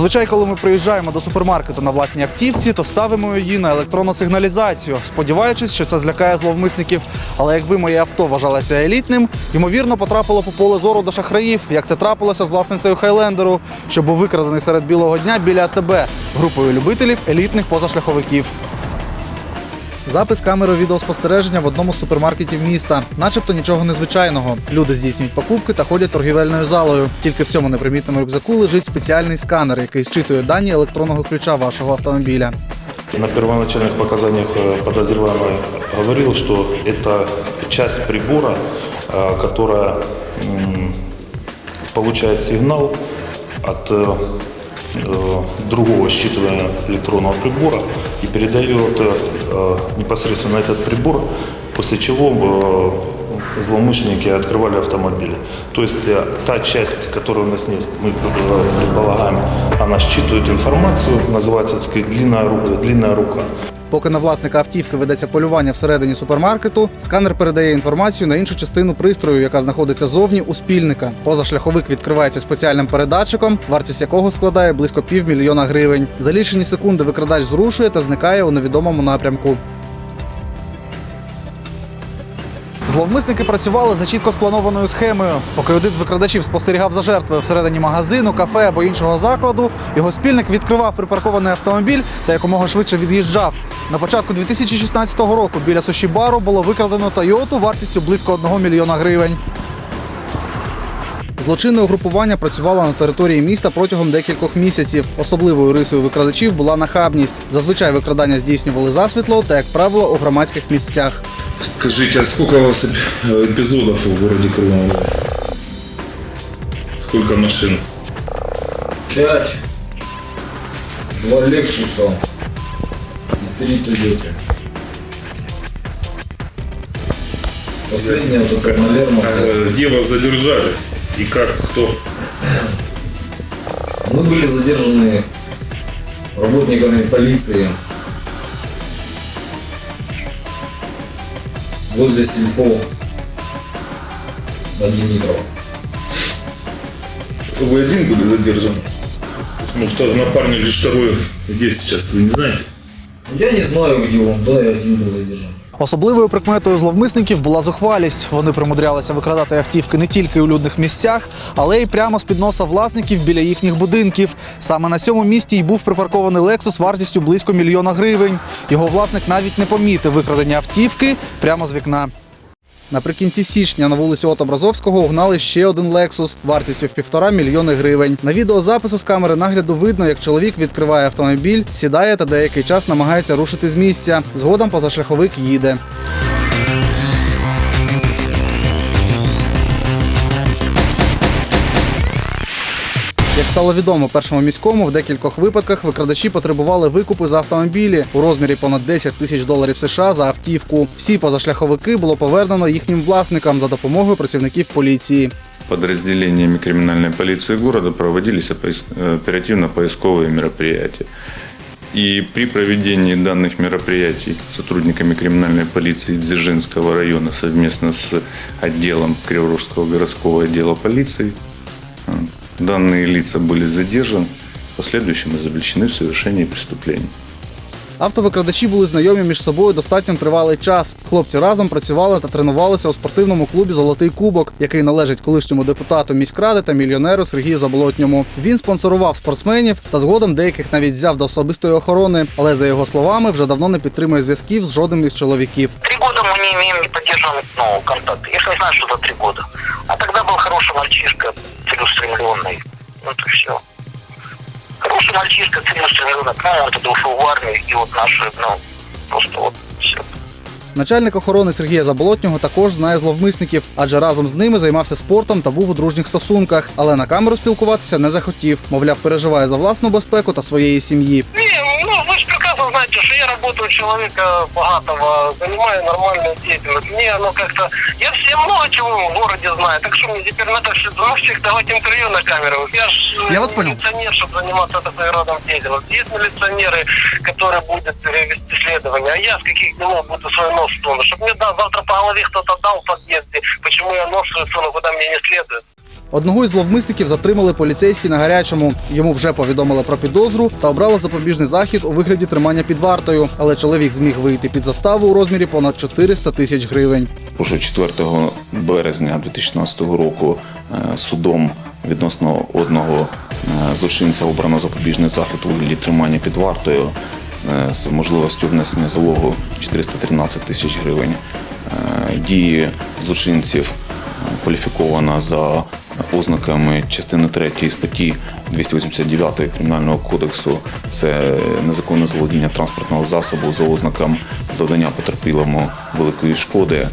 Зазвичай, коли ми приїжджаємо до супермаркету на власній автівці, то ставимо її на електронну сигналізацію, сподіваючись, що це злякає зловмисників. Але якби моє авто вважалося елітним, ймовірно, потрапило по поле зору до шахраїв, як це трапилося з власницею Хайлендеру, що був викрадений серед білого дня біля АТБ групою любителів елітних позашляховиків. Запис камери відеоспостереження в одному з супермаркетів міста, начебто нічого незвичайного. Люди здійснюють покупки та ходять торгівельною залою. Тільки в цьому непримітному рюкзаку лежить спеціальний сканер, який зчитує дані електронного ключа вашого автомобіля. На первоначальных показаниях э, подозреваемый говорил, что это часть прибора, э, которая м, получает сигнал от э, э, другого считывания электронного прибора и передает э, непосредственно на этот прибор, после чего э, злоумышленники открывали автомобили. То есть э, та часть, которая у нас есть, мы э, предполагаем, она считывает информацию, называется такая длинная рука. Длинная рука. Поки на власника автівки ведеться полювання всередині супермаркету, сканер передає інформацію на іншу частину пристрою, яка знаходиться зовні у спільника. Позашляховик відкривається спеціальним передатчиком, вартість якого складає близько півмільйона гривень. За лічені секунди викрадач зрушує та зникає у невідомому напрямку. Зловмисники працювали за чітко спланованою схемою. Поки один з викрадачів спостерігав за жертвою всередині магазину, кафе або іншого закладу, його спільник відкривав припаркований автомобіль та якомога швидше від'їжджав. На початку 2016 року біля Сушібару було викрадено Тойоту вартістю близько 1 мільйона гривень. Злочинне угрупування працювало на території міста протягом декількох місяців. Особливою рисою викрадачів була нахабність. Зазвичай викрадання здійснювали засвітло та, як правило, у громадських місцях. Скажите, а сколько у вас эп- эпизодов в городе Крымова? Сколько машин? Пять. Два Лексуса. И три Тойоты. Последняя вот эта на Лермонтове. Э, Где вас задержали? И как, кто? Мы были задержаны работниками полиции возле Сельпо на Димитрова. Вы один были задержаны? Может, напарник лишь второй где сейчас, вы не знаете? Я не знаю, где он, да, я один был задержан. Особливою прикметою зловмисників була зухвалість. Вони примудрялися викрадати автівки не тільки у людних місцях, але й прямо з під носа власників біля їхніх будинків. Саме на цьому місці й був припаркований Лексус вартістю близько мільйона гривень. Його власник навіть не помітив викрадення автівки прямо з вікна. Наприкінці січня на вулицю Отобразовського угнали ще один Лексус вартістю в півтора мільйони гривень. На відеозапису з камери нагляду видно, як чоловік відкриває автомобіль, сідає та деякий час намагається рушити з місця. Згодом позашляховик їде. стало відомо першому міському, в декількох випадках викрадачі потребували викупи за автомобілі у розмірі понад 10 тисяч доларів США за автівку. Всі позашляховики було повернено їхнім власникам за допомогою працівників поліції. подразделениями криминальной полиции города проводились опоис- э, оперативно-поисковые мероприятия. И при проведении данных мероприятий сотрудниками криминальной полиции Дзержинского района совместно с отделом Криворожского городского отдела полиции э, данные лица были задержаны, в последующем изобличены в совершении преступлений. Автовикрадачі були знайомі між собою достатньо тривалий час. Хлопці разом працювали та тренувалися у спортивному клубі Золотий кубок, який належить колишньому депутату міськради та мільйонеру Сергію Заболотньому. Він спонсорував спортсменів та згодом деяких навіть взяв до особистої охорони, але за його словами вже давно не підтримує зв'язків з жодним із чоловіків. Три года мы не имеем неподдержанных ну, контакт. Я ж не знаю, что за три года. А тогда был хороший мальчишка, целеустремленный. Вот и все. Хороший мальчишка, целеустремленный. Ну, он тогда ушел в армию, и вот наши, ну, просто вот все. Начальник охорони Сергія Заболотнього також знає зловмисників, адже разом з ними займався спортом та був у дружніх стосунках, але на камеру спілкуватися не захотів. Мовляв, переживає за власну безпеку та своєї сім'ї. Ну вы же знаете, что я работаю человека богатого, занимаю нормальную деятельность. Мне оно как-то... Я все много чего в городе знаю, так что мне теперь надо все, ну, всех давать интервью на камеру. Я ж э, Я вас понял. милиционер, чтобы заниматься такой родом деятельностью. Есть милиционеры, которые будут э, вести следование, а я с каких делов буду свой нос сунуть. Чтобы мне да, завтра по голове кто-то дал в подъезде, почему я нос суну, куда мне не следует. Одного із зловмисників затримали поліцейські на гарячому. Йому вже повідомили про підозру та обрали запобіжний захід у вигляді тримання під вартою. Але чоловік зміг вийти під заставу у розмірі понад 400 тисяч гривень. Уже 4 березня 2016 року е, судом відносно одного е, злочинця обрано запобіжний захід у вигляді тримання під вартою е, з можливістю внесення залогу 413 тисяч гривень. Дії злочинців кваліфіковано за ознаками частини 3 статті 289 Кримінального кодексу. Це незаконне заволодіння транспортного засобу за ознаком завдання потерпілому великої шкоди.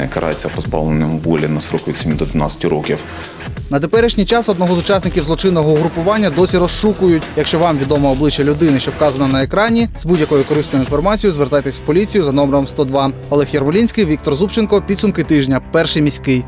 Е, Карається позбавленням волі на срок від 7 до 12 років. На теперішній час одного з учасників злочинного угрупування досі розшукують. Якщо вам відомо обличчя людини, що вказано на екрані, з будь-якою корисною інформацією звертайтесь в поліцію за номером 102. Олег Ярволінський, Віктор Зубченко. Підсумки тижня. Перший міський.